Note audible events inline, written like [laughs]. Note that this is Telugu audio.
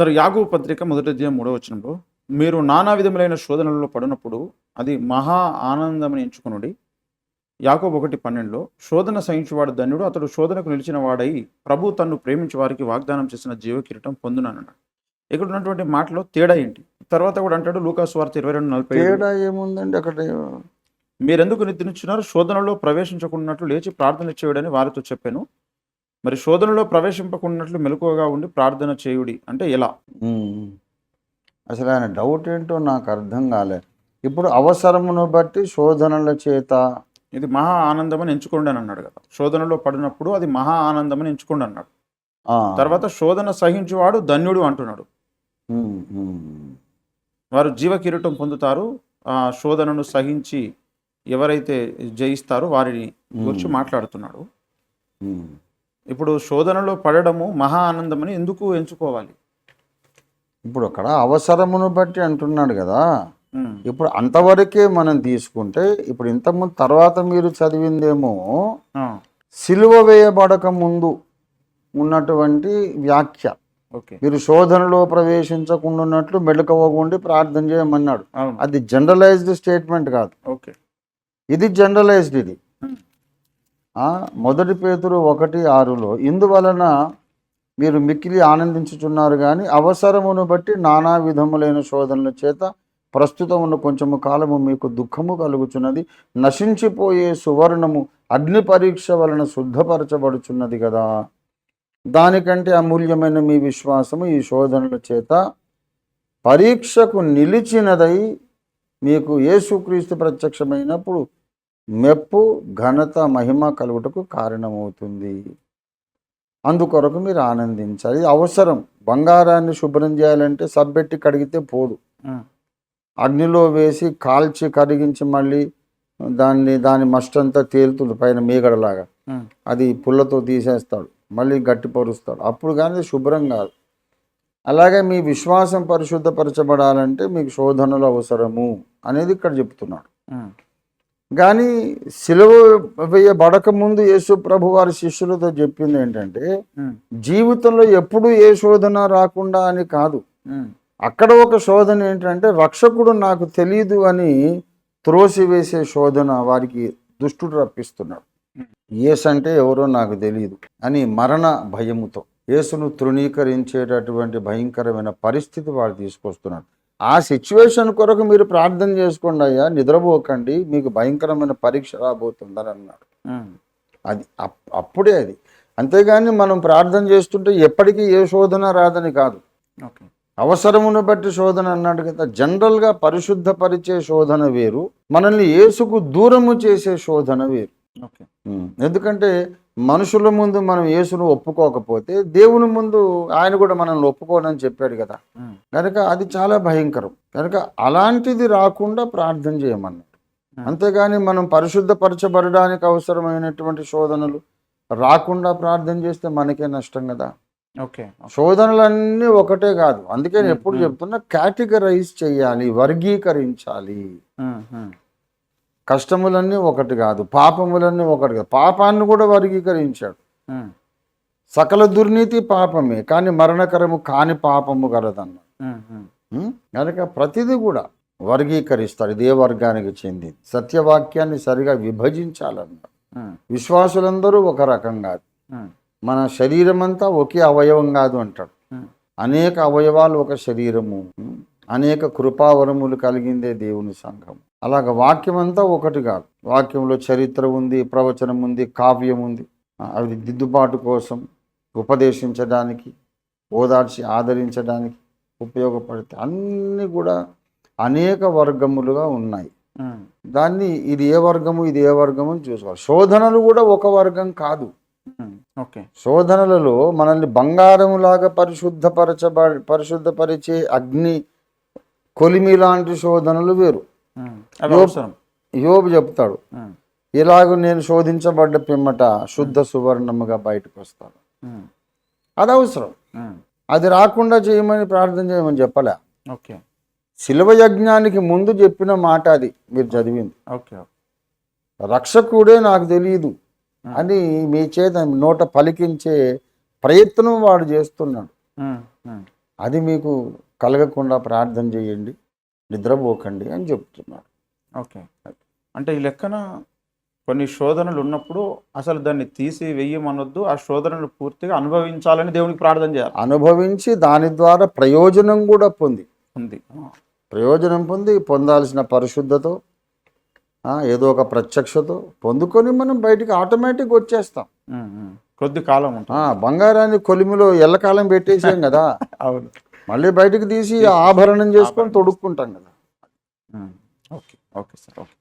సరే యాగు పత్రిక మొదటి అధ్యాయం మూడవ వచనంలో మీరు నానా విధములైన శోధనలలో పడినప్పుడు అది మహా ఆనందమని ఎంచుకునుడి. యాకోబు ఒకటి పన్నెండులో శోధన సహించువాడు ధన్యుడు అతడు శోధనకు నిలిచిన వాడై ప్రభు తన్ను ప్రేమించి వారికి వాగ్దానం చేసిన జీవ కిరీటం పొందునన్నాడు. ఇక్కడ ఉన్నటువంటి మాటలో తేడా ఏంటి? తర్వాత కూడా అంటాడు లూకాసు వార్త ఇరవై రెండు నలభై. తేడా ఏముందండి అక్కడ? మీరెందుకు నిద్రించున్నారు శోధనలో ప్రవేశించకున్నట్లు లేచి ప్రార్థన చేయుడని వారితో చెప్పాను. మరి శోధనలో ప్రవేశింపకున్నట్లు మెలకువగా ఉండి ప్రార్థన చేయుడి అంటే ఎలా. అసలు ఆయన డౌట్ ఏంటో నాకు అర్థం కాలే ఇప్పుడు అవసరమును బట్టి శోధనల చేత ఇది మహా ఆనందం అని ఎంచుకోండి అని అన్నాడు కదా. శోధనలో పడినప్పుడు అది మహా ఆనందం అని ఎంచుకోండి అన్నాడు. తర్వాత శోధన సహించువాడు ధన్యుడు అంటున్నాడు. వారు జీవ కిరీటం పొందుతారు. ఆ శోధనను సహించి ఎవరైతే జయిస్తారో వారిని గురించి మాట్లాడుతున్నాడు. ఇప్పుడు శోధనలో పడడము మహా ఆనందం అని ఎందుకు ఎంచుకోవాలి? ఇప్పుడు అక్కడ అవసరమును బట్టి అంటున్నాడు కదా. ఇప్పుడు అంతవరకే మనం తీసుకుంటే ఇప్పుడు ఇంతకుముందు తర్వాత మీరు చదివిందేమో సిలువ వేయబడక ముందు ఉన్నటువంటి వ్యాఖ్య. ఓకే. మీరు శోధనలో ప్రవేశించకుండా ఉన్నట్లు మెలకువగుండి ప్రార్థన చేయమన్నాడు. అది జనరలైజ్డ్ స్టేట్మెంట్ కాదు. ఓకే. ఇది జనరలైజ్డ్ ఇది. మొదటి పేతురు ఒకటి ఆరులో ఇందువలన మీరు మిక్కిలి ఆనందించుచున్నారు కానీ అవసరమును బట్టి నానా విధములైన శోధనల చేత ప్రస్తుతం ఉన్న కొంచెము కాలము మీకు దుఃఖము కలుగుచున్నది. నశించిపోయే సువర్ణము అగ్ని పరీక్ష వలన శుద్ధపరచబడుచున్నది కదా. దానికంటే అమూల్యమైన మీ విశ్వాసము ఈ శోధనల చేత పరీక్షకు నిలిచినదై మీకు యేసుక్రీస్తు ప్రత్యక్షమైనప్పుడు మెప్పు ఘనత మహిమ కలుగుటకు కారణమవుతుంది. అందుకొరకు మీరు ఆనందించాలి. ఇది అవసరం. బంగారాన్ని శుభ్రం చేయాలంటే సబ్బెట్టి కడిగితే పోదు. అగ్నిలో వేసి కాల్చి కరిగించి మళ్ళీ దాన్ని దాని మస్టంతా తేలుతుంది పైన మీగడలాగా. అది పుల్లతో తీసేస్తాడు. మళ్ళీ గట్టి పరుస్తాడు. అప్పుడు కానీ శుభ్రం కాదు. అలాగే మీ విశ్వాసం పరిశుద్ధపరచబడాలంటే మీకు శోధనలు అవసరము అనేది ఇక్కడ చెప్తున్నాడు. కానీ సిలువ వేయబడక ముందు యేసు ప్రభు వారి శిష్యులతో చెప్పింది ఏంటంటే జీవితంలో ఎప్పుడు ఏ శోధన రాకుండా అని కాదు. అక్కడ ఒక శోధన ఏంటంటే రక్షకుడు నాకు తెలియదు అని త్రోసివేసే శోధన వారికి దుష్టుడు రప్పిస్తున్నాడు. యేసు అంటే ఎవరో నాకు తెలియదు అని మరణ భయముతో యేసును తృణీకరించేటటువంటి భయంకరమైన పరిస్థితి వాడు తీసుకొస్తున్నాడు. ఆ సిచ్యువేషన్ కొరకు మీరు ప్రార్థన చేసుకోండి అయ్యా నిద్రపోకండి మీకు భయంకరమైన పరీక్ష రాబోతుందని అన్నాడు. అది అప్- అప్పుడే అది. అంతేగాని మనం ప్రార్థన చేస్తుంటే ఎప్పటికీ ఏ శోధన రాదని కాదు. అవసరమును బట్టి శోధన అన్నాడు కదా జనరల్గా పరిశుద్ధపరిచే శోధన వేరు మనల్ని యేసుకు దూరము చేసే శోధన వేరు. ఎందుకంటే మనుషుల ముందు మనం యేసును ఒప్పుకోకపోతే దేవుని ముందు ఆయన కూడా మనల్ని ఒప్పుకోనని చెప్పాడు కదా. కనుక అది చాలా భయంకరం. కనుక అలాంటిది రాకుండా ప్రార్థన చేయమన్నాడు. అంతేగాని మనం పరిశుద్ధపరచబడడానికి అవసరమైనటువంటి శోధనలు రాకుండా ప్రార్థన చేస్తే మనకే నష్టం కదా. ఓకే. శోధనలన్నీ ఒకటే కాదు. అందుకే ఎప్పుడు చెప్తున్నా కేటగరైజ్ చేయాలి వర్గీకరించాలి. కష్టములన్నీ ఒకటి కాదు పాపములన్నీ ఒకటి కాదు. పాపాన్ని కూడా వర్గీకరించాడు. సకల దుర్నీతి పాపమే కానీ మరణకరము కాని పాపము కలదన్నాడు ఉం? కనుక ప్రతిదీ కూడా వర్గీకరిస్తాడు ఇదే వర్గానికి చెందింది. సత్యవాక్యాన్ని సరిగా విభజించాలన్నాడు ఉమ్, విశ్వాసులందరూ ఒక రకం కాదు. మన శరీరం అంతా ఒకే అవయవం కాదు అంటాడు. అనేక అవయవాలు ఒక శరీరము అనేక కృపావరములు కలిగిందే దేవుని సంఘం అలాగ వాక్యం అంతా ఒకటి కాదు. వాక్యంలో చరిత్ర ఉంది ప్రవచనం ఉంది కావ్యం ఉంది. అవి దిద్దుబాటు కోసం ఉపదేశించడానికి ఓదార్చి ఆదరించడానికి ఉపయోగపడితే అన్నీ కూడా అనేక వర్గములుగా ఉన్నాయి. దాన్ని ఇది ఏ వర్గము ఇది ఏ వర్గము అని చూసుకోవాలి. శోధనలు కూడా ఒక వర్గం కాదు. ఓకే. శోధనలలో మనల్ని బంగారములాగా పరిశుద్ధపరచబ పరిశుద్ధపరిచే అగ్ని కొలిమి లాంటి శోధనలు వేరు. యోబ్- చెప్తాడు ఇలాగ నేను శోధించబడ్డ పిమ్మట శుద్ధ సువర్ణముగా బయటకు వస్తాను అది అవసరం. అది రాకుండా చేయమని ప్రార్థన చేయమని చెప్పలే. ఓకే. శిలవ యజ్ఞానికి ముందు చెప్పిన మాట అది మీరు చదివింది. ఓకే రక్షకుడే నాకు తెలియదు అని మీ చేత నోట పలికించే ప్రయత్నం వాడు చేస్తున్నాడు. అది మీకు కలగకుండా ప్రార్థన చేయండి. నిద్రపోకండి అని చెప్తున్నాడు. ఓకే. అంటే ఈ లెక్కన కొన్ని శోధనలు ఉన్నప్పుడు అసలు దాన్ని తీసి వెయ్యమనొద్దు ఆ శోధనను పూర్తిగా అనుభవించాలని దేవునికి ప్రార్థన చేయాలి. అనుభవించి దాని ద్వారా ప్రయోజనం కూడా పొంది. ఉంది. ప్రయోజనం పొంది పొందాల్సిన పరిశుద్ధతో ఏదో ఒక ప్రత్యక్షతో పొందుకొని మనం బయటికి ఆటోమేటిక్ వచ్చేస్తాం. కొద్ది కాలం బంగారాన్ని కొలిమిలో ఎల్లకాలం పెట్టేసాం కదా. [laughs] అవును. మళ్ళీ బయటికి తీసి ఆభరణం చేసుకొని తొడుక్కుంటాం కదా. Okay okay sir okay.